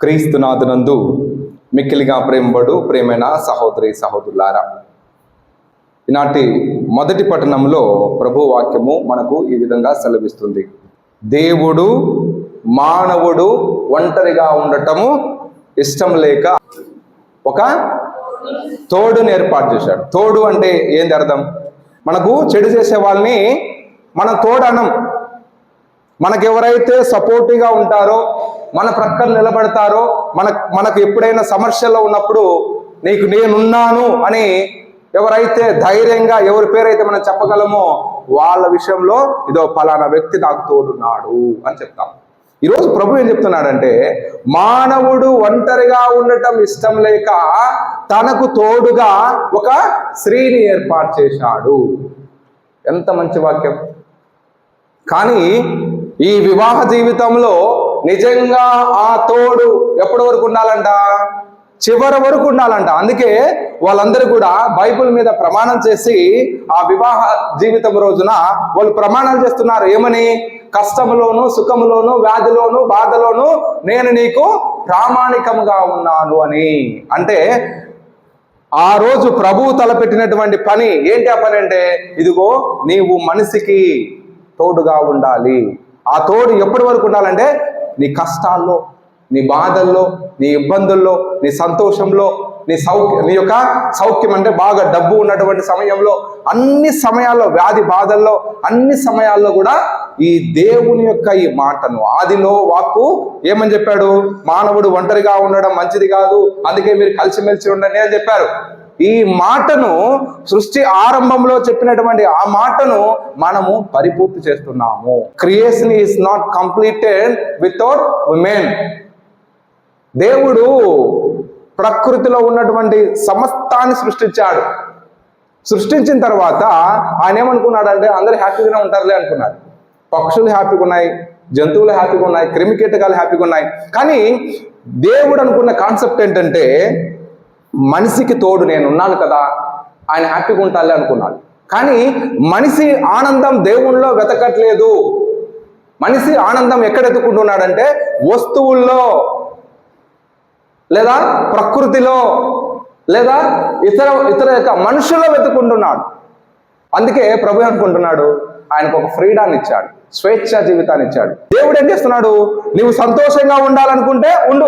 క్రీస్తునాథునందు మిక్కిలిగా ప్రేమబడు ప్రేమైన సహోదరి సహోదరులారా. ఈనాటి మొదటి పట్టణంలో ప్రభు వాక్యము మనకు ఈ విధంగా సెలవిస్తుంది. దేవుడు మానవుడు ఒంటరిగా ఉండటము ఇష్టం లేక ఒక తోడుని ఏర్పాటు చేశాడు. తోడు అంటే ఏంది అర్థం? మనకు చెడు చేసే వాళ్ళని మనం తోడనం. మనకెవరైతే సపోర్టివ్గా ఉంటారో మన ప్రక్కన నిలబడతారో మన మనకు ఎప్పుడైనా సమస్యలో ఉన్నప్పుడు నీకు నేనున్నాను అని ఎవరైతే ధైర్యంగా ఎవరి పేరైతే మనం చెప్పగలమో వాళ్ళ విషయంలో ఇదో ఫలానా వ్యక్తి నాకు తోడున్నాడు అని చెప్తాం. ఈరోజు ప్రభు ఏం చెప్తున్నాడంటే మానవుడు ఒంటరిగా ఉండటం ఇష్టం లేక తనకు తోడుగా ఒక స్త్రీని ఏర్పాటు చేశాడు. ఎంత మంచి వాక్యం. కానీ ఈ వివాహ జీవితంలో నిజంగా ఆ తోడు ఎప్పటి వరకు ఉండాలంట? చివరి వరకు ఉండాలంట. అందుకే వాళ్ళందరూ కూడా బైబిల్ మీద ప్రమాణం చేసి ఆ వివాహ జీవితం రోజున వాళ్ళు ప్రమాణం చేస్తున్నారు. ఏమని? కష్టములోను సుఖములోను వ్యాధిలోను బాధలోను నేను నీకు ప్రామాణికముగా ఉన్నాను అని. అంటే ఆ రోజు ప్రభువు తలపెట్టినటువంటి పని ఏంటి ఆ పని అంటే? ఇదిగో నీవు మనిషికి తోడుగా ఉండాలి. ఆ తోడు ఎప్పటి వరకు ఉండాలంటే నీ కష్టాల్లో నీ బాధల్లో నీ ఇబ్బందుల్లో నీ సంతోషంలో నీ సౌఖ్య నీ యొక్క సౌఖ్యం అంటే బాగా డబ్బు ఉన్నటువంటి సమయంలో అన్ని సమయాల్లో వ్యాధి బాధల్లో అన్ని సమయాల్లో కూడా ఈ దేవుని యొక్క ఈ మాటను ఆదిలో వాక్కు ఏమని చెప్పాడు? మానవుడు ఒంటరిగా ఉండడం మంచిది కాదు అందుకే మీరు కలిసిమెలిసి ఉండండి అని చెప్పారు. ఈ మాటను సృష్టి ఆరంభంలో చెప్పినటువంటి ఆ మాటను మనము పరిపూర్తి చేస్తున్నాము. Creation is not completed without women దేవుడు ప్రకృతిలో ఉన్నటువంటి సమస్తాన్ని సృష్టించాడు. సృష్టించిన తర్వాత ఆయన ఏమనుకున్నాడంటే అందరూ హ్యాపీగానే ఉంటారులే అనుకున్నాడు పక్షులు హ్యాపీగా ఉన్నాయి జంతువులు హ్యాపీగా ఉన్నాయి క్రిమికీటకాలు హ్యాపీగా ఉన్నాయి కానీ దేవుడు అనుకున్న కాన్సెప్ట్ ఏంటంటే మనిషికి తోడు నేను ఉన్నాను కదా ఆయన హ్యాపీగా ఉంటాలే అనుకున్నాడు. కానీ మనిషి ఆనందం దేవుణ్ణిలో వెతకట్లేదు. మనిషి ఆనందం ఎక్కడ ఎత్తుకుంటున్నాడంటే వస్తువుల్లో లేదా ప్రకృతిలో లేదా ఇతర ఇతర యొక్క మనుషుల్లో వెతుకుంటున్నాడు అందుకే ప్రభు అనుకుంటున్నాడు ఆయనకు ఒక ఫ్రీడాన్ని ఇచ్చాడు స్వేచ్ఛ జీవితాన్ని ఇచ్చాడు. దేవుడు ఏం చేస్తున్నాడు? నువ్వు సంతోషంగా ఉండాలనుకుంటే ఉండు.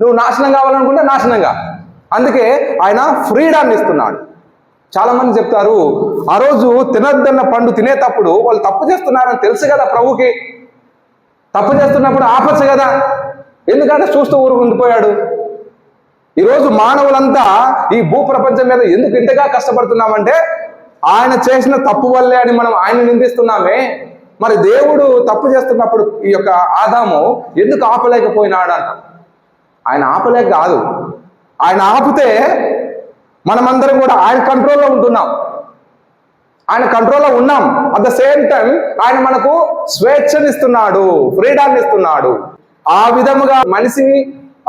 నువ్వు నాశనం కావాలనుకుంటే నాశనంగా. అందుకే ఆయన ఫ్రీడాన్ని ఇస్తున్నాడు చాలా మంది చెప్తారు ఆ రోజు తినద్దన్న పండు తినేటప్పుడు వాళ్ళు తప్పు చేస్తున్నారని తెలుసు కదా ప్రభుకి. తప్పు చేస్తున్నప్పుడు ఆపచ్చు కదా. ఎందుకంటే చూస్తూ ఊరు ఉండిపోయాడు. ఈరోజు మానవులంతా ఈ భూ ప్రపంచం మీద ఎందుకు ఇంతగా కష్టపడుతున్నామంటే ఆయన చేసిన తప్పు వల్లే అని మనం ఆయన నిందిస్తున్నామే. మరి దేవుడు తప్పు చేస్తున్నప్పుడు ఈ యొక్క ఆదాము ఎందుకు ఆపలేకపోయినాడు అంట ఆయన ఆపలేక కాదు. ఆయన ఆపితే మనమందరం కూడా ఆయన కంట్రోల్లో ఉంటున్నాం. ఆయన కంట్రోల్లో ఉన్నాం. అట్ ద సేమ్ టైం ఆయన మనకు స్వేచ్ఛనిస్తున్నాడు ఫ్రీడాన్ని ఇస్తున్నాడు ఆ విధముగా మనిషి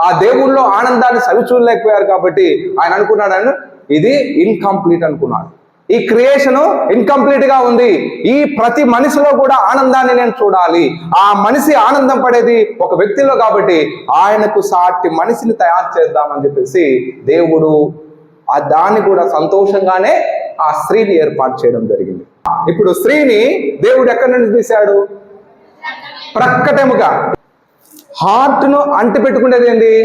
ఆ దేవుళ్ళో ఆనందాన్ని సవి చూడలేకపోయారు కాబట్టి ఆయన అనుకున్నాడు ఇది ఇన్కంప్లీట్ అనుకున్నాడు. ఈ క్రియేషన్ ఇన్కంప్లీట్గా ఉంది. ఈ ప్రతి మనిషిలో కూడా ఆనందాన్ని నేను చూడాలి. ఆ మనిషి ఆనందం పడేది ఒక వ్యక్తిలో కాబట్టి ఆయనకు సాటి మనిషిని తయారు చేద్దామని చెప్పేసి దేవుడు ఆ దాన్ని కూడా సంతోషంగానే ఆ స్త్రీని ఏర్పాటు చేయడం జరిగింది. ఇప్పుడు స్త్రీని దేవుడు ఎక్కడి నుండి తీశాడు? ప్రక్కటెముక. హార్ట్ను అంటిపెట్టుకునేది ఏంది?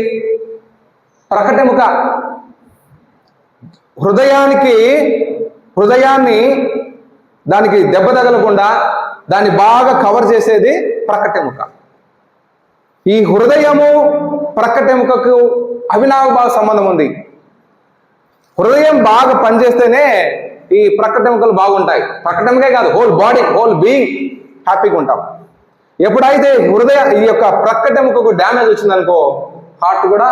ప్రకటెముక హృదయానికి హృదయాన్ని దానికి దెబ్బ తగలకుండా దాన్ని బాగా కవర్ చేసేది ప్రకటెముక. ఈ హృదయము ప్రకటెముకకు అవినాభావ సంబంధం ఉంది. హృదయం బాగా పనిచేస్తేనే ఈ ప్రకటెముకలు బాగుంటాయి. ప్రకటెముకే కాదు హోల్ బాడీ హోల్ బీయింగ్ హ్యాపీగా ఉంటాం. ఎప్పుడైతే హృదయ ఈ యొక్క ప్రకటెముకకు డ్యామేజ్ వచ్చిందనుకో హార్ట్ కూడా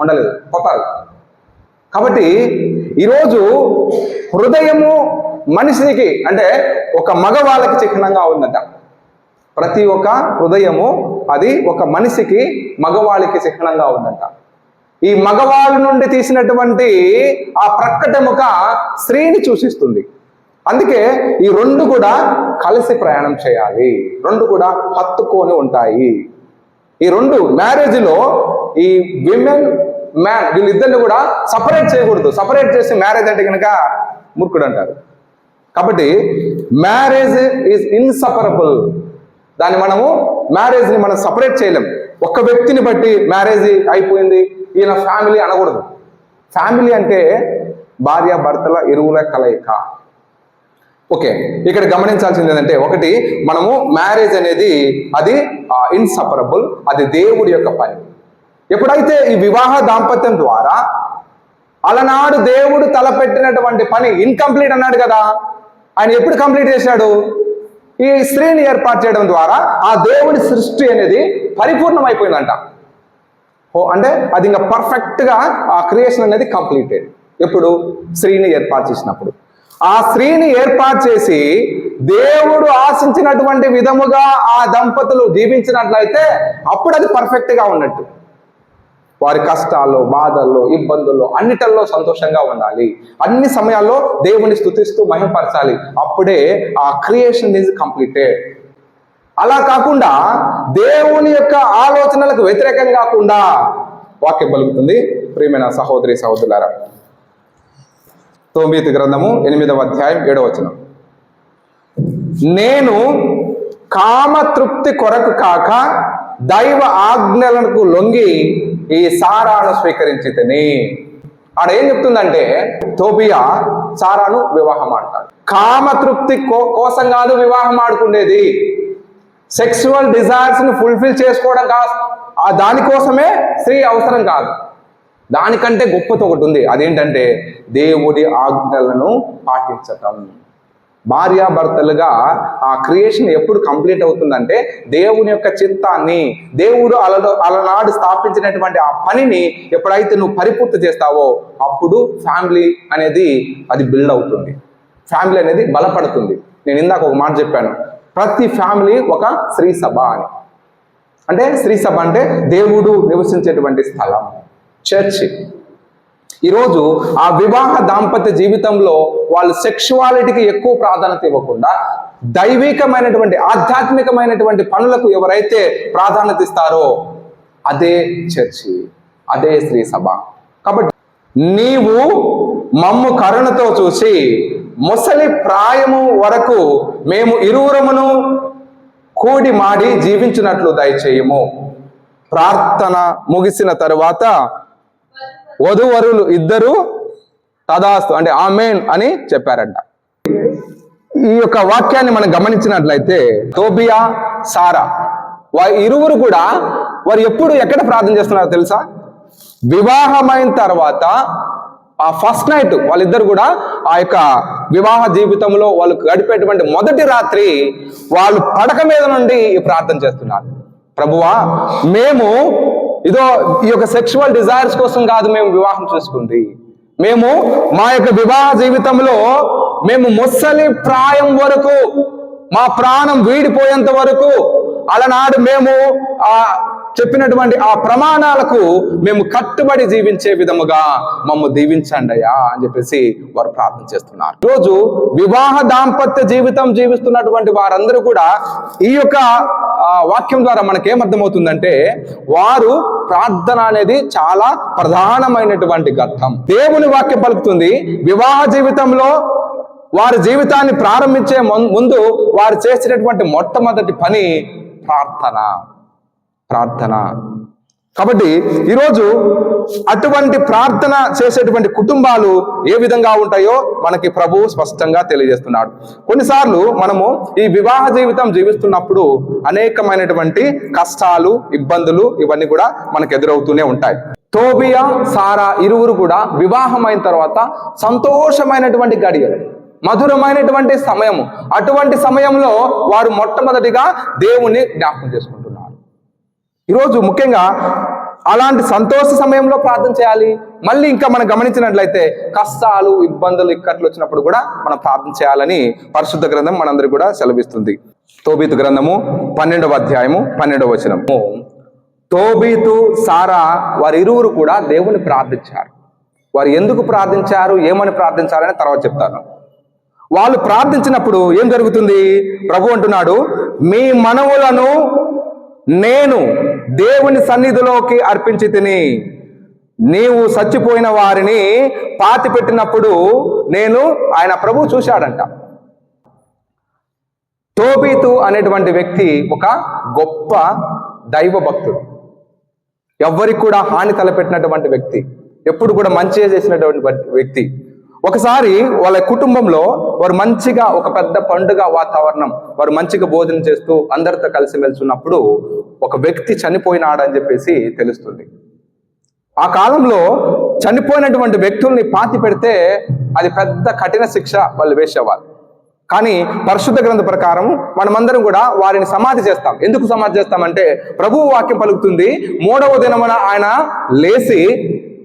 ఉండలేదు పోతారు కాబట్టి ఈరోజు హృదయము మనిషికి అంటే ఒక మగవాళ్ళకి చిహ్నంగా ఉందట. ప్రతి ఒక్క హృదయము అది ఒక మనిషికి మగవాళ్ళకి చిహ్నంగా ఉందంట. ఈ మగవాళ్ళ నుండి తీసినటువంటి ఆ ప్రక్కటముక స్త్రీని సూచిస్తుంది. అందుకే ఈ రెండు కూడా కలిసి ప్రయాణం చేయాలి. రెండు కూడా హత్తుకొని ఉంటాయి. ఈ రెండు మ్యారేజ్లో ఈ విమెన్ మ్యాన్ వీళ్ళిద్దరిని కూడా సపరేట్ చేయకూడదు. సపరేట్ చేసి మ్యారేజ్ అంటే కనుక మూర్ఖుడు అంటారు. కాబట్టి మ్యారేజ్ ఈజ్ ఇన్సపరబుల్ దాన్ని మనము మ్యారేజ్ని మనం సపరేట్ చేయలేం. ఒక్క వ్యక్తిని బట్టి మ్యారేజ్ అయిపోయింది. ఈయన ఫ్యామిలీ అనకూడదు. ఫ్యామిలీ అంటే భార్య భర్తల ఎరువుల కలయిక. ఓకే ఇక్కడ గమనించాల్సింది ఏంటంటే ఒకటి మనము మ్యారేజ్ అనేది అది ఇన్సపరబుల్ అది దేవుడి యొక్క పని. ఎప్పుడైతే ఈ వివాహ దాంపత్యం ద్వారా అలనాడు దేవుడు తలపెట్టినటువంటి పని ఇన్కంప్లీట్ అన్నాడు కదా ఆయన ఎప్పుడు కంప్లీట్ చేశాడు? ఈ స్త్రీని ఏర్పాటు చేయడం ద్వారా ఆ దేవుడి సృష్టి అనేది పరిపూర్ణమైపోయిందంట. ఓ అంటే అది ఇంకా పర్ఫెక్ట్గా ఆ క్రియేషన్ అనేది కంప్లీటెడ్ ఎప్పుడు? స్త్రీని ఏర్పాటు చేసినప్పుడు. ఆ స్త్రీని ఏర్పాటు చేసి దేవుడు ఆశించినటువంటి విధముగా ఆ దంపతులు జీవించినట్లయితే అప్పుడు అది పర్ఫెక్ట్గా ఉన్నట్టు. వారి కష్టాల్లో బాధల్లో ఇబ్బందుల్లో అన్నిటల్లో సంతోషంగా ఉండాలి. అన్ని సమయాల్లో దేవుని స్తుతిస్తూ మహిమపరచాలి అప్పుడే ఆ క్రియేషన్ ఈజ్ కంప్లీటెడ్ అలా కాకుండా దేవుని యొక్క ఆలోచనలకు వ్యతిరేకం కాకుండా వాక్యం పలుకుతుంది. ప్రియమైన సహోదరి సహోదరులారా తొమ్మిది గ్రంథము ఎనిమిదవ అధ్యాయం ఏడవ వచనం. నేను కామతృప్తి కొరకు కాక దైవ ఆజ్ఞలకు లొంగి ఈ సారాను స్వీకరించి తిని ఆడ ఏం చెప్తుందంటే తోబియా సారాను వివాహం ఆడతాడు కామతృప్తి కో- కోసం కాదు వివాహం ఆడుకునేది సెక్సువల్ డిజైర్స్ని ఫుల్ఫిల్ చేసుకోవడం కాదు ఆ దానికోసమే స్త్రీ అవసరం కాదు. దానికంటే గొప్పది ఒకటి ఉంది. అదేంటంటే దేవుడి ఆజ్ఞలను పాటించటం. భార్యాభర్తలుగా ఆ క్రియేషన్ ఎప్పుడు కంప్లీట్ అవుతుందంటే దేవుని యొక్క చిత్తాన్ని దేవుడు అలలో అలనాడు స్థాపించినటువంటి ఆ పనిని ఎప్పుడైతే నువ్వు పరిపూర్తి చేస్తావో అప్పుడు ఫ్యామిలీ అనేది అది బిల్డ్ అవుతుంది. ఫ్యామిలీ అనేది బలపడుతుంది. నేను ఇందాక ఒక మాట చెప్పాను. ప్రతి ఫ్యామిలీ ఒక స్త్రీ సభ అని. అంటే స్త్రీ సభ అంటే దేవుడు నివసించేటువంటి స్థలం. చర్చి ఈరోజు ఆ వివాహ దాంపత్య జీవితంలో వాళ్ళు సెక్షువాలిటీకి ఎక్కువ ప్రాధాన్యత ఇవ్వకుండా దైవికమైనటువంటి ఆధ్యాత్మికమైనటువంటి పనులకు ఎవరైతే ప్రాధాన్యత ఇస్తారో అదే చర్చి అదే స్త్రీ సభ. కాబట్టి నీవు మమ్ము కరుణతో చూసి ముసలి ప్రాయము వరకు మేము ఇరువురమును కూడి మాడి జీవించినట్లు దయచేయము. ప్రార్థన ముగిసిన తరువాత వధువరులు ఇద్దరు తదాస్తు అంటే ఆమెన్ అని చెప్పారంట. ఈ యొక్క వాక్యాన్ని మనం గమనించినట్లయితే తోబియా సారా వారి ఇరువురు కూడా వారు ఎప్పుడు ఎక్కడ ప్రార్థన చేస్తున్నారో తెలుసా? వివాహమైన తర్వాత ఆ ఫస్ట్ నైట్ వాళ్ళిద్దరు కూడా ఆ యొక్క వివాహ జీవితంలో వాళ్ళు గడిపేటువంటి మొదటి రాత్రి వాళ్ళు పడక మీద నుండి ప్రార్థన చేస్తున్నారు. ప్రభువా మేము ఇదో ఈ యొక్క సెక్షువల్ డిజైర్స్ కోసం కాదు మేము వివాహం చేసుకుంది. మేము మా యొక్క వివాహ జీవితంలో మేము ముసలి ప్రాయం వరకు మా ప్రాణం వీడిపోయేంత వరకు అలనాడు మేము ఆ చెప్పినటువంటి ఆ ప్రమాణాలకు మేము కట్టుబడి జీవించే విధముగా మమ్ము దీవించండి అయ్యా అని చెప్పేసి వారు ప్రార్థన చేస్తున్నారు. రోజు వివాహ దాంపత్య జీవితం జీవిస్తున్నటువంటి వారందరూ కూడా ఈ యొక్క వాక్యం ద్వారా మనకేమర్థమవుతుందంటే వారు ప్రార్థన అనేది చాలా ప్రధానమైనటువంటి ఘట్టం దేవుని వాక్యం పలుకుతుంది వివాహ జీవితంలో వారి జీవితాన్ని ప్రారంభించే ముందు వారు చేసినటువంటి మొట్టమొదటి పని ప్రార్థన. ప్రార్థన. కాబట్టి ఈరోజు అటువంటి ప్రార్థన చేసేటువంటి కుటుంబాలు ఏ విధంగా ఉంటాయో మనకి ప్రభువు స్పష్టంగా తెలియజేస్తున్నాడు. కొన్నిసార్లు మనము ఈ వివాహ జీవితం జీవిస్తున్నప్పుడు అనేకమైనటువంటి కష్టాలు ఇబ్బందులు ఇవన్నీ కూడా మనకు ఎదురవుతూనే ఉంటాయి. తోబియా సారా ఇరువురు కూడా వివాహం అయిన తర్వాత సంతోషమైనటువంటి గడియలు. మధురమైనటువంటి సమయము. అటువంటి సమయంలో వారు మొట్టమొదటిగా దేవుణ్ణి జ్ఞాపకం చేసుకుంటున్నారు. ఈరోజు ముఖ్యంగా అలాంటి సంతోష సమయంలో ప్రార్థన చేయాలి. మళ్ళీ ఇంకా మనం గమనించినట్లయితే కష్టాలు ఇబ్బందులు ఇక్కట్లు వచ్చినప్పుడు కూడా మనం ప్రార్థన చేయాలని పరిశుద్ధ గ్రంథం మనందరికి కూడా సెలవిస్తుంది. తోబీతు గ్రంథము పన్నెండవ అధ్యాయము పన్నెండవ వచనము తోబీతు సారా వారి ఇరువురు కూడా దేవుని ప్రార్థించారు. వారు ఎందుకు ప్రార్థించారు? ఏమని ప్రార్థించారని తర్వాత చెప్తాను. వాళ్ళు ప్రార్థించినప్పుడు ఏం జరుగుతుంది? ప్రభు అంటున్నాడు మీ మనవులను నేను దేవుని సన్నిధిలోకి అర్పించి తిని నీవు చచ్చిపోయిన వారిని పాతి పెట్టినప్పుడు నేను ఆయన ప్రభు చూశాడంట. టోబీతు అనేటువంటి వ్యక్తి ఒక గొప్ప దైవ భక్తుడు. ఎవ్వరికి కూడా హాని తలపెట్టినటువంటి వ్యక్తి ఎప్పుడు కూడా మంచి చేసినటువంటి వ్యక్తి. ఒకసారి వాళ్ళ కుటుంబంలో వారు మంచిగా ఒక పెద్ద పండుగ వాతావరణం వారు మంచిగా భోజనం చేస్తూ అందరితో కలిసిమెలిసి ఉన్నప్పుడు ఒక వ్యక్తి చనిపోయినాడని చెప్పేసి తెలుస్తుంది. ఆ కాలంలో చనిపోయినటువంటి వ్యక్తుల్ని పాతి పెడితే అది పెద్ద కఠిన శిక్ష వాళ్ళు వేసేవారు కానీ పరిశుద్ధ గ్రంథ ప్రకారం మనమందరం కూడా వారిని సమాధి చేస్తాం. ఎందుకు సమాధి చేస్తామంటే ప్రభువు వాక్యం పలుకుతుంది మూడవ దినమున ఆయన లేచి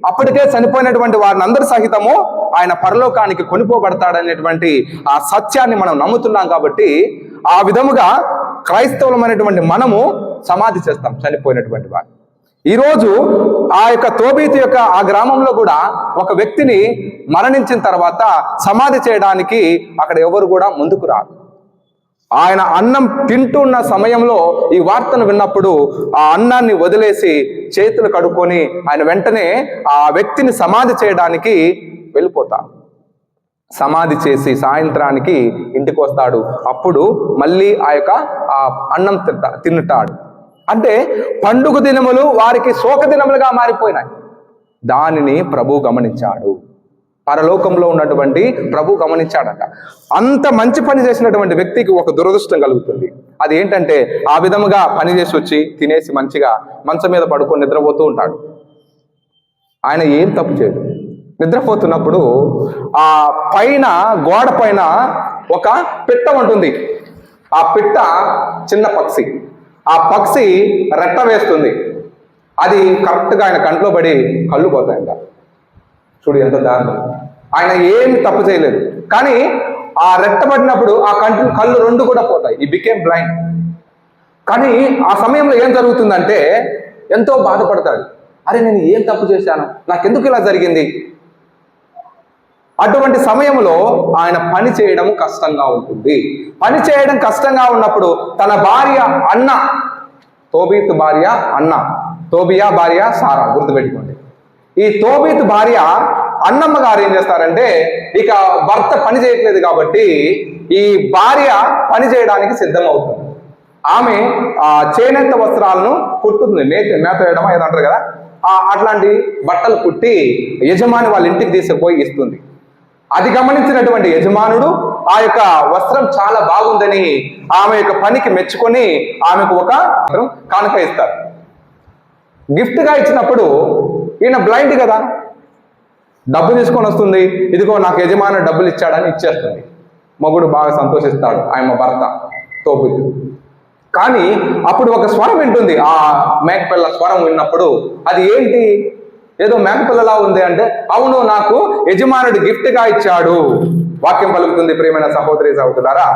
అప్పటికే చనిపోయినటువంటి వారిని అందరి సహితము ఆయన పరలోకానికి కొనిపోబడతాడనేటువంటి ఆ సత్యాన్ని మనం నమ్ముతున్నాం కాబట్టి ఆ విధముగా క్రైస్తవులమైనటువంటి మనము సమాధి చేస్తాం చనిపోయినటువంటి వారు. ఈరోజు ఆ యొక్క తోబీతి యొక్క ఆ గ్రామంలో కూడా ఒక వ్యక్తిని మరణించిన తర్వాత సమాధి చేయడానికి అక్కడ ఎవరు కూడా ముందుకు రారు. ఆయన అన్నం తింటున్న సమయంలో ఈ వార్తను విన్నప్పుడు ఆ అన్నాన్ని వదిలేసి చేతులు కడుక్కొని ఆయన వెంటనే ఆ వ్యక్తిని సమాధి చేయడానికి వెళ్ళిపోతాడు సమాధి చేసి సాయంత్రానికి ఇంటికి వస్తాడు. అప్పుడు మళ్ళీ ఆ యొక్క ఆ అన్నం తింటా తింటాడు. అంటే పండుగ దినములు వారికి శోక దినములుగా మారిపోయినాయి. దానిని ప్రభు గమనించాడు. పరలోకంలో ఉన్నటువంటి ప్రభు గమనించాడట. అంత మంచి పని చేసినటువంటి వ్యక్తికి ఒక దురదృష్టం కలుగుతుంది. అది ఏంటంటే ఆ విధముగా పని చేసి వచ్చి తినేసి మంచిగా మంచం మీద పడుకొని నిద్రపోతూ ఉంటాడు. ఆయన ఏం తప్పు చేయడు. నిద్రపోతున్నప్పుడు ఆ పైన గోడ పైన ఒక పిట్ట ఉంటుంది. ఆ పిట్ట చిన్న పక్షి. ఆ పక్షి రెట్ట వేస్తుంది. అది కరెక్ట్గా ఆయన కంట్లో పడి కళ్ళు పోతాయంట. చూడు ఎంత దారుణం. ఆయన ఏమి తప్పు చేయలేదు. కానీ ఆ రెట్టబడినప్పుడు ఆ కంటి కళ్ళు రెండు కూడా పోతాయి. ఈ బికేమ్ బ్లైండ్ కానీ ఆ సమయంలో ఏం జరుగుతుందంటే ఎంతో బాధపడతాడు. అరే నేను ఏం తప్పు చేశాను? నాకెందుకు ఇలా జరిగింది? అటువంటి సమయంలో ఆయన పని చేయడం కష్టంగా ఉంటుంది. పని చేయడం కష్టంగా ఉన్నప్పుడు తన భార్య అన్న తోబీత్ భార్య అన్న తోబియా భార్య సారా గుర్తుపెట్టుకోండి. ఈ తోబీత్ భార్య అన్నమ్మ గారు ఏం చేస్తారంటే ఇక భర్త పని చేయట్లేదు కాబట్టి ఈ భార్య పని చేయడానికి సిద్ధమవుతుంది. ఆమె ఆ చేనేత వస్త్రాలను కుట్టుతుంది. నేత మేత వేయడం ఏదో అంటారు కదా? ఆ అట్లాంటి బట్టలు కుట్టి యజమాని వాళ్ళ ఇంటికి తీసుకుపోయి ఇస్తుంది. అది గమనించినటువంటి యజమానుడు ఆ యొక్క వస్త్రం చాలా బాగుందని ఆమె యొక్క పనికి మెచ్చుకొని ఆమెకు ఒక కానుక ఇస్తారు. గిఫ్ట్గా ఇచ్చినప్పుడు ఈయన బ్లైండ్ కదా. డబ్బు తీసుకొని వస్తుంది. ఇదిగో నాకు యజమాని డబ్బులు ఇచ్చాడని ఇచ్చేస్తుంది. మగుడు బాగా సంతోషిస్తాడు. ఆయన భర్త తోపుతు కానీ అప్పుడు ఒక స్వరం వింటుంది. ఆ మేకపిల్ల స్వరం విన్నప్పుడు అది ఏంటి? ఏదో మేకపిల్లలా ఉంది అంటే అవును నాకు యజమానుడు గిఫ్ట్గా ఇచ్చాడు. వాక్యం పలుకుతుంది ప్రియమైన సహోదరి సహోదరులారా.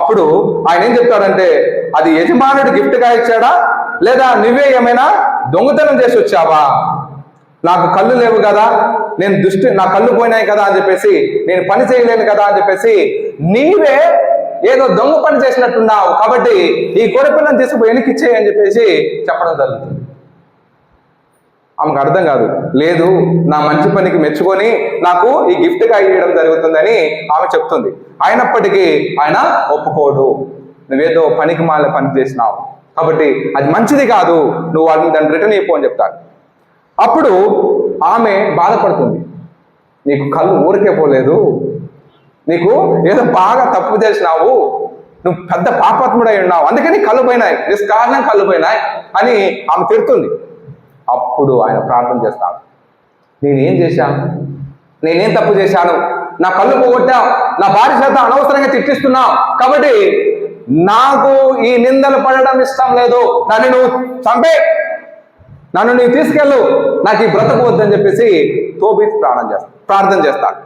అప్పుడు ఆయన ఏం చెప్తాడంటే అది యజమానుడు గిఫ్ట్గా ఇచ్చాడా? లేదా నువ్వే ఏమైనా దొంగతనం చేసి వచ్చావా? నాకు కళ్ళు లేవు కదా నేను దృష్టి నా కళ్ళు పోయినాయి కదా అని చెప్పేసి నేను పని చేయలేను కదా అని చెప్పేసి నీవే ఏదో దొంగ పని చేసినట్టున్నావు కాబట్టి ఈ గొడపిల్లని తీసుకుపోయి వెనక్కి ఇచ్చేయని అని చెప్పేసి చెప్పడం జరుగుతుంది. ఆమెకు అర్థం కాదు. లేదు నా మంచి పనికి మెచ్చుకొని నాకు ఈ గిఫ్ట్గా ఇవ్వడం జరుగుతుందని ఆమె చెప్తుంది. అయినప్పటికీ ఆయన ఒప్పుకోడు. నువ్వేదో పనికి మాల పని చేసినావు. కాబట్టి అది మంచిది కాదు. నువ్వు వాటిని దాన్ని రిటర్న్ అయిపో అని చెప్తాను అప్పుడు ఆమె బాధపడుతుంది. నీకు కళ్ళు ఊరికే పోలేదు. నీకు ఏదో బాగా తప్పు చేసినావు. నువ్వు పెద్ద పాపాత్ముడై ఉన్నావు. అందుకని కళ్ళు పోయినాయి. నిష్కారణం కళ్ళు పోయినాయి అని ఆమె తిడుతుంది. అప్పుడు ఆయన ప్రార్థన చేస్తాను నేనేం చేశాను? నేనేం తప్పు చేశాను? నా కళ్ళు పోగొట్టావు. నా భార్య చేత అనవసరంగా తిట్టిస్తున్నావు కాబట్టి నాకు ఈ నిందలు పడడం ఇష్టం లేదు. నన్ను నువ్వు చంపే. నన్ను నీవు తీసుకెళ్ళు. నాకు ఈ బ్రతకు వద్దని చెప్పేసి తోబీత్ ప్రాణం చేస్తా ప్రార్థన చేస్తాడు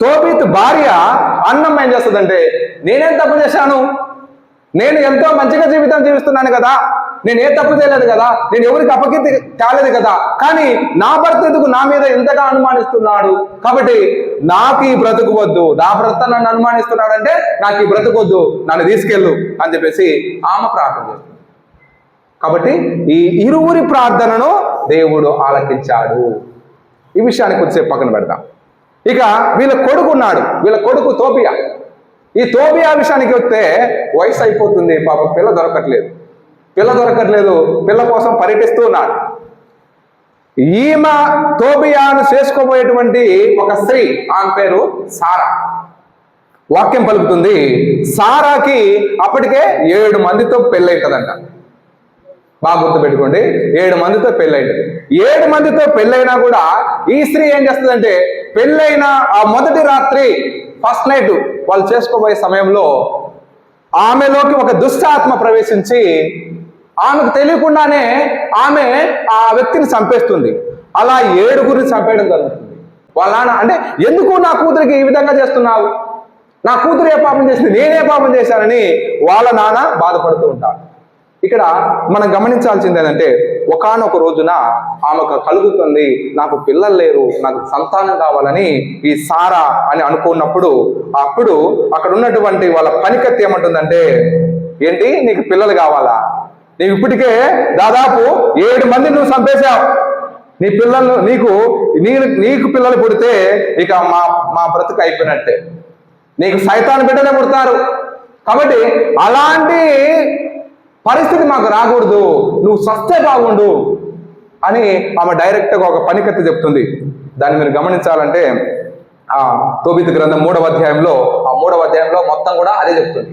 తోబీత్ భార్య అన్నం ఏం చేస్తుందంటే నేనేం తప్పు చేశాను? నేను ఎంతో మంచిగా జీవితం జీవిస్తున్నాను కదా. నేను ఏ తప్పు చేయలేదు కదా. నేను ఎవరికి అపకీర్తి కాలేదు కదా. కానీ నా భర్త ఎందుకు నా మీద ఎంతగా అనుమానిస్తున్నాడు? కాబట్టి నాకు ఈ బ్రతుకు వద్దు. నా భర్త నన్ను అనుమానిస్తున్నాడంటే నాకు ఈ బ్రతుకు వద్దు. నన్ను తీసుకెళ్ళు అని చెప్పేసి ఆమె ప్రార్థన చేస్తుంది. కాబట్టి ఈ ఇరువురి ప్రార్థనను దేవుడు ఆలకించాడు. ఈ విషయాన్ని కొద్దిసేపు పక్కన పెడదాం. ఇక వీళ్ళ కొడుకు ఉన్నాడు. వీళ్ళ కొడుకు తోపియా ఈ తోబియా విషయానికి వస్తే వయసు అయిపోతుంది. పాప పిల్ల దొరకట్లేదు. పిల్ల దొరకట్లేదు. పిల్ల కోసం పర్యటిస్తూ ఉన్నాడు. ఈమె తోబియాను చేసుకోబోయేటువంటి ఒక స్త్రీ ఆమె పేరు సారా. వాక్యం పలుకుతుంది సారాకి అప్పటికే ఏడు మందితో పెళ్ళైంటదంట బాగా గుర్తుపెట్టుకోండి. ఏడు మందితో పెళ్ళైంది ఏడు మందితో పెళ్ళైనా కూడా ఈ స్త్రీ ఏం చేస్తుందంటే పెళ్ళైన ఆ మొదటి రాత్రి ఫస్ట్ నైట్ వాళ్ళు చేసుకోబోయే సమయంలో ఆమెలోకి ఒక దుష్టాత్మ ప్రవేశించి ఆమెకు తెలియకుండానే ఆమె ఆ వ్యక్తిని చంపేస్తుంది. అలా ఏడుగురిని చంపేయడం జరుగుతుంది. వాళ్ళ నాన్న అంటే ఎందుకు నా కూతురికి ఈ విధంగా చేస్తున్నావు? నా కూతురు ఏ పాపం చేసింది? నేనే పాపం చేశానని వాళ్ళ నాన్న బాధపడుతూ ఉంటాడు. ఇక్కడ మనం గమనించాల్సింది ఏంటంటే ఒకనొక రోజున ఆమెకు కలుగుతుంది నాకు పిల్లలు లేరు నాకు సంతానం కావాలని ఈ సారా అని అనుకున్నప్పుడు అప్పుడు అక్కడ ఉన్నటువంటి వాళ్ళ పనికత్తి ఏమంటుందంటే ఏంటి నీకు పిల్లలు కావాలా? నీకు ఇప్పటికే దాదాపు ఏడు మంది నువ్వు చంపేశావు. నీ పిల్లలు నీకు నీ నీకు పిల్లలు పుడితే ఇక మా మా బ్రతుకు అయిపోయినట్టే. నీకు సైతాన్ బిడ్డలే పుడతారు. కాబట్టి అలాంటి పరిస్థితి మాకు రాకూడదు. నువ్వు సస్తే బాగుండు అని ఆమె డైరెక్ట్గా ఒక పనికత్తి చెప్తుంది. దాన్ని మీరు గమనించాలంటే ఆ తోబిత్ గ్రంథం మూడవ అధ్యాయంలో ఆ మూడవ అధ్యాయంలో మొత్తం కూడా అదే చెప్తుంది.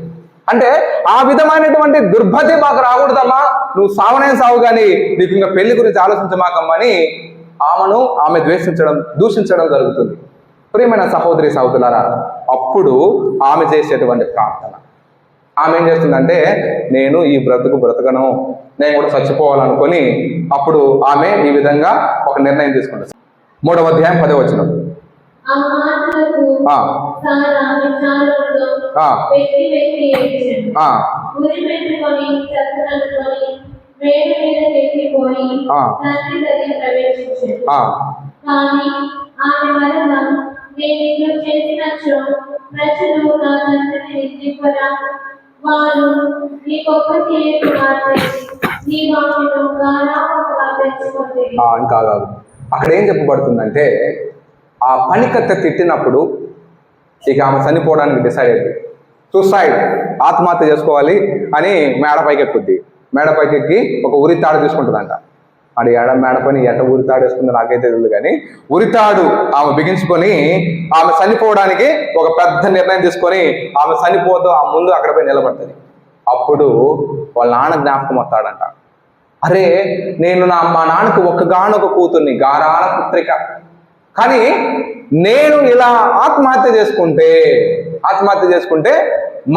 అంటే ఆ విధమైనటువంటి దుర్భతి మాకు రాకూడదమ్మా. నువ్వు సావనే సావు కానీ నీకు ఇంకా పెళ్ళి గురించి ఆలోచించమాకమ్మని ఆమెను ఆమె ద్వేషించడం దూషించడం జరుగుతుంది. ప్రియమైన సహోదరి సహోదరులారా అప్పుడు ఆమె చేసేటువంటి ప్రార్థన. ఆమె ఏం చేస్తుందంటే నేను ఈ బ్రతుకు బ్రతకను. నేను కూడా చచ్చిపోవాలనుకొని అప్పుడు ఆమె ఈ విధంగా ఒక నిర్ణయం తీసుకుంటుంది. మూడవ అధ్యాయం పదే వచ్చిన ప్రజలు నా తండ్రిని నిందింపరా? వారు నీ గొప్ప మాట్లాడి నీ ఇంకా కాదు. అక్కడ ఏం చెప్పబడుతుందంటే ఆ పనికత్త తిట్టినప్పుడు ఇక ఆమె చనిపోవడానికి డిసైడ్ అయింది సూసైడ్ ఆత్మహత్య చేసుకోవాలి అని మేడపైకి ఎక్కుద్ది మేడపైకి ఎక్కి ఒక ఉరితాడు తీసుకుంటుందంట. అది ఎడ మేడపని ఎట ఉరితాడు వేసుకుందో నాకైతే తెలియదు కానీ ఉరితాడు ఆమె బిగించుకొని ఆమె చనిపోవడానికి ఒక పెద్ద నిర్ణయం తీసుకొని ఆమె చనిపోతూ ఆ ముందు అక్కడ పోయి నిలబడుతుంది. అప్పుడు వాళ్ళ నాన్న జ్ఞాపకం వస్తాడంట. అరే నేను నా మా నాన్నకు ఒక్కగానొక కూతుర్ని గారాల పుత్రిక. కానీ నేను ఇలా ఆత్మహత్య చేసుకుంటే ఆత్మహత్య చేసుకుంటే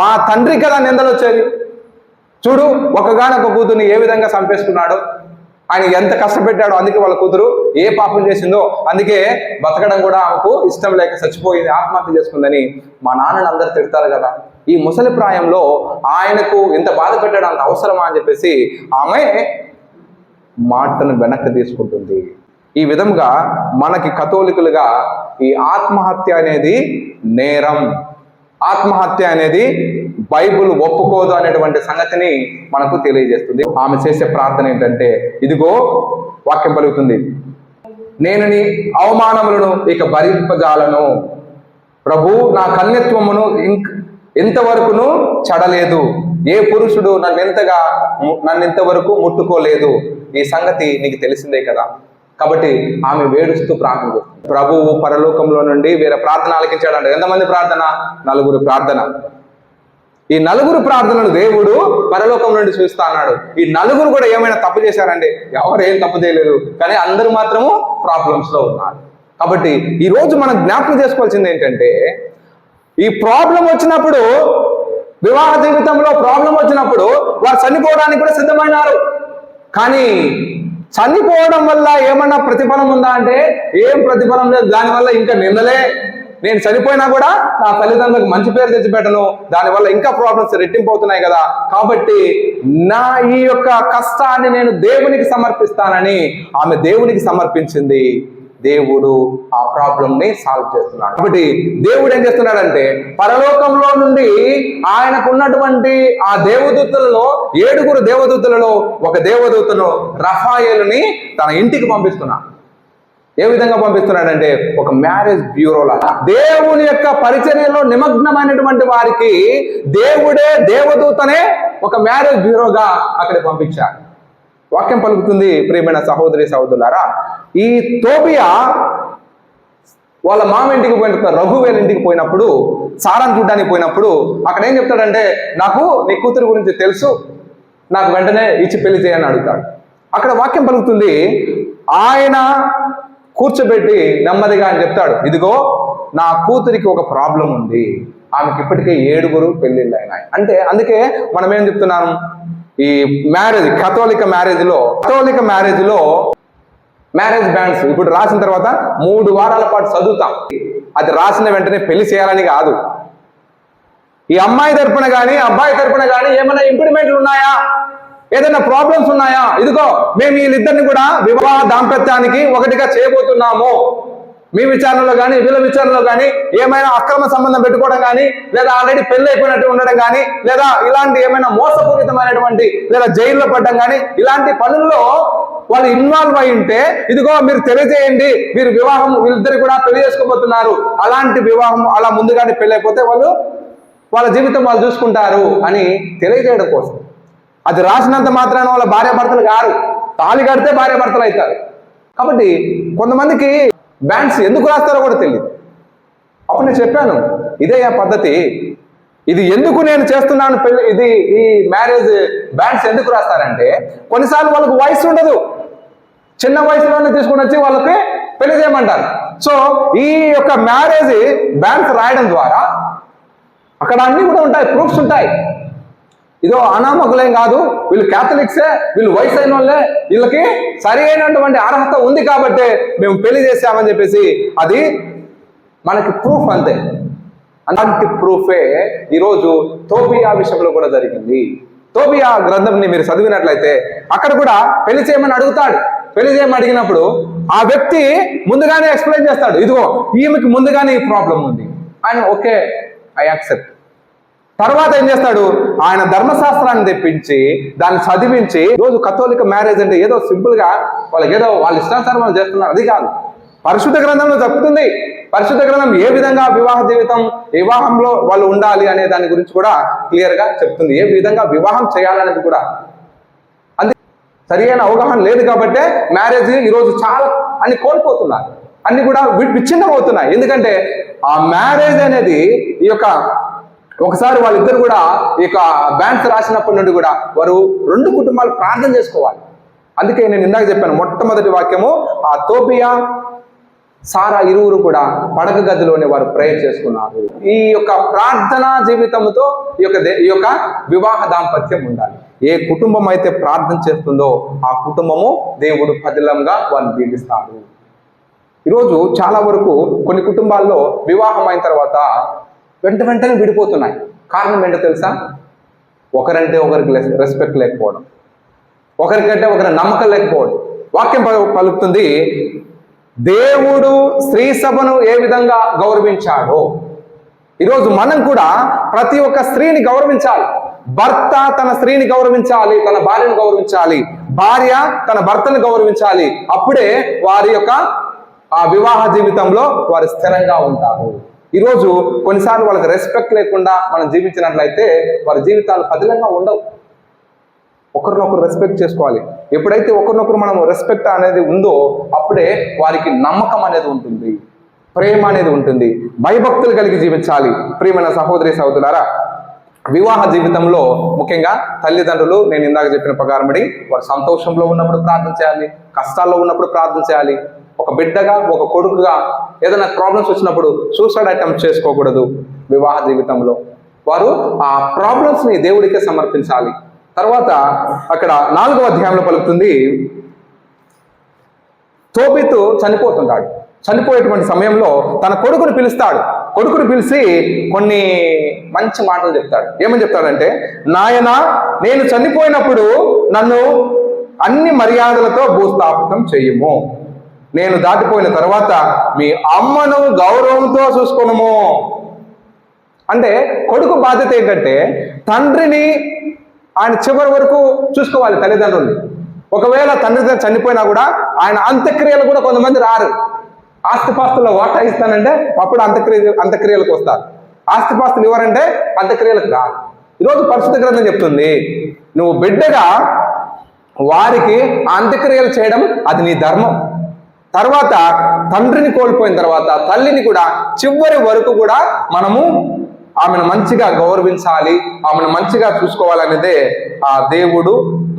మా తండ్రి కదా నిందలు వచ్చేది? చూడు ఒకగానొక కూతుర్ని ఏ విధంగా చంపేసుకున్నాడు. ఆయన ఎంత కష్టపెట్టాడో అందుకే వాళ్ళ కూతురు ఏ పాపం చేసిందో అందుకే బతకడం కూడా ఆమెకు ఇష్టం లేక చచ్చిపోయింది ఆత్మహత్య చేసుకుందని మా నాన్నని అందరు తిడతారు కదా. ఈ ముసలి ప్రాయంలో ఆయనకు ఇంత బాధ పెట్టడం అంత అవసరమా అని చెప్పేసి ఆమె మాటను వెనక్కి తీసుకుంటుంది. ఈ విధంగా మనకి కథోలికులుగా ఈ ఆత్మహత్య అనేది నేరం. ఆత్మహత్య అనేది బైబుల్ ఒప్పుకోదు అనేటువంటి సంగతిని మనకు తెలియజేస్తుంది. ఆమె చేసే ప్రార్థన ఏంటంటే ఇదిగో వాక్యం పలుకుతుంది. నేను నీ అవమానములను ఇక భరింపజాలను. ప్రభు నా కన్యత్వమును ఇంక ఇంతవరకును చడలేదు. ఏ పురుషుడు నన్ను ఎంతగా ము- నన్ను ఇంతవరకు ముట్టుకోలేదు. ఈ సంగతి నీకు తెలిసిందే కదా. కాబట్టి ఆమె వేడుస్తూ ప్రార్థన చేస్తుంది. ప్రభువు పరలోకంలో నుండి వేరే ప్రార్థన ఆలకించాడంట. ఎంతమంది ప్రార్థన? నలుగురు ప్రార్థన. ఈ నలుగురు ప్రార్థనలు దేవుడు పరలోకం నుండి చూస్తా అన్నాడు. ఈ నలుగురు కూడా ఏమైనా తప్పు చేశారండి? ఎవరేం ఏం తప్పు చేయలేదు. కానీ అందరూ మాత్రము ప్రాబ్లమ్స్లో ఉన్నారు. కాబట్టి ఈ రోజు మనం జ్ఞాపకం చేసుకోవాల్సింది ఏంటంటే ఈ ప్రాబ్లం వచ్చినప్పుడు వివాహ జీవితంలో ప్రాబ్లం వచ్చినప్పుడు వారు చనిపోవడానికి కూడా సిద్ధమైనారు. కానీ చనిపోవడం వల్ల ఏమన్నా ప్రతిఫలం ఉందా అంటే ఏం ప్రతిఫలం లేదు. దానివల్ల ఇంకా నిన్నలే. నేను చనిపోయినా కూడా నా తల్లిదండ్రులకు మంచి పేరు తెచ్చిపెట్టను. దానివల్ల ఇంకా ప్రాబ్లమ్స్ రెట్టింపు అవుతున్నాయి కదా. కాబట్టి నా ఈ యొక్క కష్టాన్ని నేను దేవునికి సమర్పిస్తానని ఆమె దేవునికి సమర్పించింది. దేవుడు ఆ ప్రాబ్లం ని సాల్వ్ చేస్తున్నాడు. కాబట్టి దేవుడు ఏం చేస్తున్నాడంటే పరలోకంలో నుండి ఆయనకున్నటువంటి ఆ దేవదూతలలో ఏడుగురు దేవదూతలలో ఒక దేవదూతను రఫాయేలుని తన ఇంటికి పంపిస్తున్నాడు. ఏ విధంగా పంపిస్తున్నాడంటే ఒక మ్యారేజ్ బ్యూరోలా దేవుని యొక్క పరిచర్యలో నిమగ్నమైనటువంటి వారికి దేవుడే దేవదూతనే ఒక మ్యారేజ్ బ్యూరోగా అక్కడ పంపించాడు. వాక్యం పలుకుతుంది ప్రియమైన సహోదరి సహోదరులారా. ఈ తోబియా వాళ్ళ మామ ఇంటికి పోయిన రఘువేల ఇంటికి పోయినప్పుడు సారాన్ని చూడ్డానికి పోయినప్పుడు అక్కడ ఏం చెప్తాడంటే నాకు నీ కూతురు గురించి తెలుసు నాకు వెంటనే ఇచ్చి పెళ్ళి చేయని అడుగుతాడు. అక్కడ వాక్యం పలుకుతుంది ఆయన కూర్చోబెట్టి నెమ్మదిగా అని చెప్తాడు ఇదిగో నా కూతురికి ఒక ప్రాబ్లం ఉంది. ఆమెకి ఇప్పటికే ఏడుగురు పెళ్ళిళ్ళు అయినాయి అంటే అందుకే మనం ఏం చెప్తున్నాం? ఈ మ్యారేజ్ కథోలిక మ్యారేజ్లో కథోలిక మ్యారేజ్లో మ్యారేజ్ బ్యాండ్స్ ఇప్పుడు రాసిన తర్వాత మూడు వారాల పాటు చదువుతాం. అది రాసిన వెంటనే పెళ్ళి చేయాలని కాదు. ఈ అమ్మాయి తరపున కానీ అబ్బాయి తరపున కానీ ఏమైనా ఇంప్లిమెంట్లు ఉన్నాయా? ఏదైనా ప్రాబ్లమ్స్ ఉన్నాయా? ఇదిగో మేము వీళ్ళిద్దరిని కూడా వివాహ దాంపత్యానికి ఒకటిగా చేయబోతున్నాము. మీ విచారణలో కానీ వీళ్ళ విచారణలో కానీ ఏమైనా అక్రమ సంబంధం పెట్టుకోవడం కానీ లేదా ఆల్రెడీ పెళ్ళి అయిపోయినట్టు ఉండడం కానీ లేదా ఇలాంటి ఏమైనా మోసపూరితమైనటువంటి లేదా జైల్లో పడడం కానీ ఇలాంటి పనుల్లో వాళ్ళు ఇన్వాల్వ్ అయి ఉంటే ఇదిగో మీరు తెలియజేయండి మీరు వివాహం వీళ్ళిద్దరు కూడా పెళ్ళి చేసుకోబోతున్నారు అలాంటి వివాహం అలా ముందుగానే పెళ్ళి అయిపోతే వాళ్ళు వాళ్ళ జీవితం వాళ్ళు చూసుకుంటారు అని తెలియజేయడం కోసం. అది రాసినంత మాత్రాన వాళ్ళ భార్యాభర్తలు కారు. తాళి కడితే భార్యాభర్తలు అవుతారు. కాబట్టి కొంతమందికి బ్యాండ్స్ ఎందుకు రాస్తారో కూడా తెలియదు అప్పుడు నేను చెప్పాను ఇదే ఆ పద్ధతి ఇది ఎందుకు నేను చేస్తున్నాను పెళ్ళి ఇది ఈ మ్యారేజ్ బ్యాండ్స్ ఎందుకు రాస్తారంటే కొన్నిసార్లు వాళ్ళకు వయసు ఉండదు. చిన్న వయసులోనే తీసుకుని వచ్చి వాళ్ళకి పెళ్ళి చేయమంటారు. సో ఈ యొక్క మ్యారేజ్ బ్యాండ్స్ రాయడం ద్వారా అక్కడ అన్ని కూడా ఉంటాయి ప్రూఫ్స్ ఉంటాయి. ఇదో అనామకులేం కాదు వీళ్ళు క్యాథలిక్సే వీళ్ళు వయసు అయిన వాళ్ళే వీళ్ళకి సరి అయినటువంటి అర్హత ఉంది కాబట్టే మేము పెళ్ళి చేసామని చెప్పేసి అది మనకి ప్రూఫ్ అంతే. అలాంటి ప్రూఫే ఈరోజు తోబియా విషయంలో కూడా జరిగింది. తోబియా గ్రంథంని మీరు చదివినట్లయితే అక్కడ కూడా పెళ్ళి చేయమని అడుగుతాడు. పెళ్ళి చేయమని అడిగినప్పుడు ఆ వ్యక్తి ముందుగానే ఎక్స్ప్లెయిన్ చేస్తాడు. ఇదిగో ఈమెకి ముందుగానే ఈ ప్రాబ్లం ఉంది. ఆయన ఓకే ఐ యాక్సెప్ట్ తర్వాత ఏం చేస్తాడు? ఆయన ధర్మశాస్త్రాన్ని తెప్పించి దాన్ని చదివించి రోజు కథోలిక మ్యారేజ్ అంటే ఏదో సింపుల్గా వాళ్ళకి ఏదో వాళ్ళ ఇష్టానుసారం వాళ్ళు చేస్తున్నారు. అది కాదు. పరిశుద్ధ గ్రంథంలో చెప్తుంది పరిశుద్ధ గ్రంథం ఏ విధంగా వివాహ జీవితం వివాహంలో వాళ్ళు ఉండాలి అనే దాని గురించి కూడా క్లియర్గా చెప్తుంది. ఏ విధంగా వివాహం చేయాలనేది కూడా. అంతే. సరియైన అవగాహన లేదు కాబట్టే మ్యారేజ్ ఈరోజు చాలా అని కోల్పోతున్నారు. అన్ని కూడా విచ్ఛిన్నం అవుతున్నాయి ఎందుకంటే ఆ మ్యారేజ్ అనేది ఈ యొక్క ఒకసారి వాళ్ళిద్దరు కూడా ఈ యొక్క బ్యాన్స్ రాసినప్పటి నుండి కూడా వారు రెండు కుటుంబాలు ప్రార్థన చేసుకోవాలి. అందుకే నేను ఇందాక చెప్పాను మొట్టమొదటి వాక్యము ఆ తోపియా సారా ఇరువురు కూడా పడక గదిలోనే వారు ప్రేయర్ చేసుకున్నారు. ఈ యొక్క ప్రార్థనా జీవితంతో ఈ యొక్క దే- ఈ యొక్క వివాహ దాంపత్యం ఉండాలి. ఏ కుటుంబం అయితే ప్రార్థన చేస్తుందో ఆ కుటుంబము దేవుడు పదిలంగా వారిని జీవిస్తారు ఈరోజు చాలా వరకు కొన్ని కుటుంబాల్లో వివాహం అయిన తర్వాత వెంట వెంటనే విడిపోతున్నాయి. కారణం ఏంటో తెలుసా? ఒకరంటే ఒకరికి రెస్పెక్ట్ లేకపోవడం. ఒకరికంటే ఒకరి నమ్మకం లేకపోవడం. వాక్యం పలుకుతుంది దేవుడు స్త్రీ సభను ఏ విధంగా గౌరవించాడో? ఈరోజు మనం కూడా ప్రతి ఒక్క స్త్రీని గౌరవించాలి. భర్త తన స్త్రీని గౌరవించాలి తన భార్యను గౌరవించాలి. భార్య తన భర్తను గౌరవించాలి. అప్పుడే వారి యొక్క ఆ వివాహ జీవితంలో వారు స్థిరంగా ఉంటారు. ఈరోజు కొన్నిసార్లు వాళ్ళకి రెస్పెక్ట్ లేకుండా మనం జీవించినట్లయితే వారి జీవితాలు పదిలంగా ఉండవు. ఒకరినొకరు రెస్పెక్ట్ చేసుకోవాలి. ఎప్పుడైతే ఒకరినొకరు మనం రెస్పెక్ట్ అనేది ఉందో అప్పుడే వారికి నమ్మకం అనేది ఉంటుంది. ప్రేమ అనేది ఉంటుంది. భయభక్తులు కలిగి జీవించాలి. ప్రియమైన సహోదరి సహోదరులారా వివాహ జీవితంలో ముఖ్యంగా తల్లిదండ్రులు నేను ఇందాక చెప్పిన ప్రకారమడి వారు సంతోషంలో ఉన్నప్పుడు ప్రార్థన చేయాలి. కష్టాల్లో ఉన్నప్పుడు ప్రార్థన చేయాలి. ఒక బిడ్డగా ఒక కొడుకుగా ఏదైనా ప్రాబ్లమ్స్ వచ్చినప్పుడు సూసైడ్ అటెంప్ట్ చేసుకోకూడదు వివాహ జీవితంలో. వారు ఆ ప్రాబ్లమ్స్ని దేవుడికే సమర్పించాలి. తర్వాత అక్కడ నాలుగవ అధ్యాయంలో పలుకుతుంది తోబితు చనిపోతుంటాడు చనిపోయేటువంటి సమయంలో తన కొడుకుని పిలుస్తాడు. కొడుకుని పిలిచి కొన్ని మంచి మాటలు చెప్తాడు. ఏమని చెప్తాడంటే నాయన నేను చనిపోయినప్పుడు నన్ను అన్ని మర్యాదలతో భూస్థాపితం చెయ్యము నేను దాటిపోయిన తర్వాత మీ అమ్మను గౌరవంతో చూసుకునము. అంటే కొడుకు బాధ్యత ఏంటంటే తండ్రిని ఆయన చివరి వరకు చూసుకోవాలి తల్లిదండ్రులు ఒకవేళ తండ్రి చనిపోయినా కూడా ఆయన అంత్యక్రియలు కూడా కొంతమంది రారు. ఆస్తిపాస్తుల వాటా ఇస్తానంటే అప్పుడు అంత్యక్రియ అంత్యక్రియలకు వస్తారు. ఆస్తిపాస్తులు ఎవరంటే అంత్యక్రియలకు రారు. ఈరోజు పరిస్థితి గ్రంథం చెప్తుంది నువ్వు బిడ్డగా వారికి అంత్యక్రియలు చేయడం అది నీ ధర్మం. తర్వాత తండ్రిని కోల్పోయిన తర్వాత తల్లిని కూడా చివరి వరకు కూడా మనము ఆమెను మంచిగా గౌరవించాలి ఆమెను మంచిగా చూసుకోవాలనేదే ఆ దేవుడు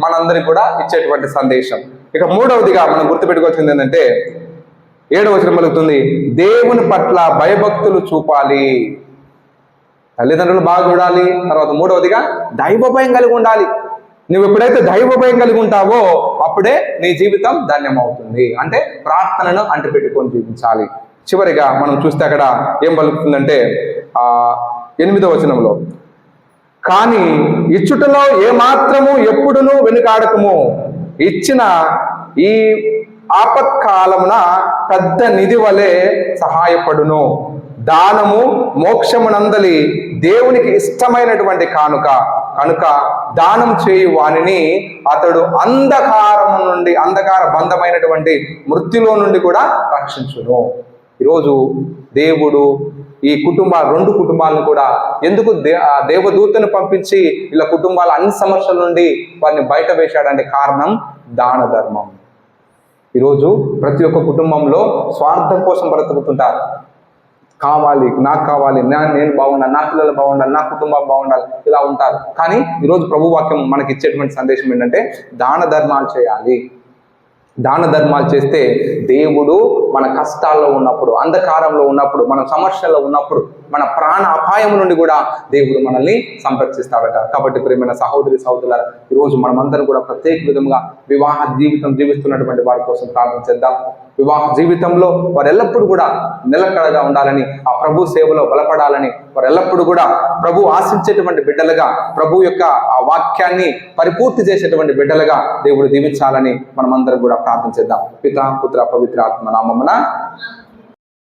మనందరికి కూడా ఇచ్చేటువంటి సందేశం. ఇక మూడవదిగా మనం గుర్తుపెట్టుకోవాల్సింది ఏంటంటే ఏడవ వచనం పలుకుతుంది దేవుని పట్ల భయభక్తులు చూపాలి. తల్లిదండ్రులు బాగా చూడాలి. తర్వాత మూడవదిగా దైవ భయం కలిగి ఉండాలి. నువ్వు ఎప్పుడైతే దైవ భయం కలిగి ఉంటావో అప్పుడే నీ జీవితం ధన్యమవుతుంది. అంటే ప్రార్థనను అంటిపెట్టుకొని జీవించాలి. చివరిగా మనం చూస్తే అక్కడ ఏం పలుకుతుందంటే ఆ ఎనిమిదవ వచనంలో కానీ ఇచ్చుటలో ఏమాత్రము ఎప్పుడును వెనుకాడకము. ఇచ్చిన ఈ ఆపత్కాలమున పెద్ద నిధి వలె సహాయపడును. దానము మోక్షమునందలి దేవునికి ఇష్టమైనటువంటి కానుక. కనుక దానం చేయు వానిని అతడు అంధకారం నుండి అంధకార బంధమైనటువంటి మృత్యులో నుండి కూడా రక్షించును. ఈరోజు దేవుడు ఈ కుటుంబాలు రెండు కుటుంబాలను కూడా ఎందుకు దే ఆ దేవదూతను పంపించి ఇలా కుటుంబాల అన్ని సమస్యల నుండి వారిని బయట వేశాడంటే కారణం దాన ధర్మం. ఈరోజు ప్రతి ఒక్క కుటుంబంలో స్వార్థం కోసం బ్రతుకుతుంటారు. కావాలి నాకు కావాలి నా నేను బాగుండాలి నా పిల్లలు బాగుండాలి నా కుటుంబం బాగుండాలి ఇలా ఉంటారు. కానీ ఈరోజు ప్రభు వాక్యం మనకి ఇచ్చేటువంటి సందేశం ఏంటంటే దాన ధర్మాలు చేయాలి. దాన ధర్మాలు చేస్తే దేవుడు మన కష్టాల్లో ఉన్నప్పుడు అంధకారంలో ఉన్నప్పుడు మన సమస్యల్లో ఉన్నప్పుడు మన ప్రాణ అపాయం నుండి కూడా దేవుడు మనల్ని సంరక్షిస్తాడట. కాబట్టి ప్రియమైన సహోదరి సహోదరుల ఈరోజు మనమందరం కూడా ప్రత్యేక విధంగా వివాహ జీవితం జీవిస్తున్నటువంటి వారి కోసం ప్రార్థన చేద్దాం. వివాహ జీవితంలో వారు ఎల్లప్పుడూ కూడా నిలకడగా ఉండాలని ఆ ప్రభు సేవలో బలపడాలని వారు ఎల్లప్పుడూ కూడా ప్రభు ఆశించేటువంటి బిడ్డలుగా ప్రభు యొక్క ఆ వాక్యాన్ని పరిపూర్తి చేసేటువంటి బిడ్డలుగా దేవుడు దీవించాలని మనమందరం కూడా ప్రార్థన చేద్దాం. పిత పుత్ర పవిత్ర ఆత్మ నామమున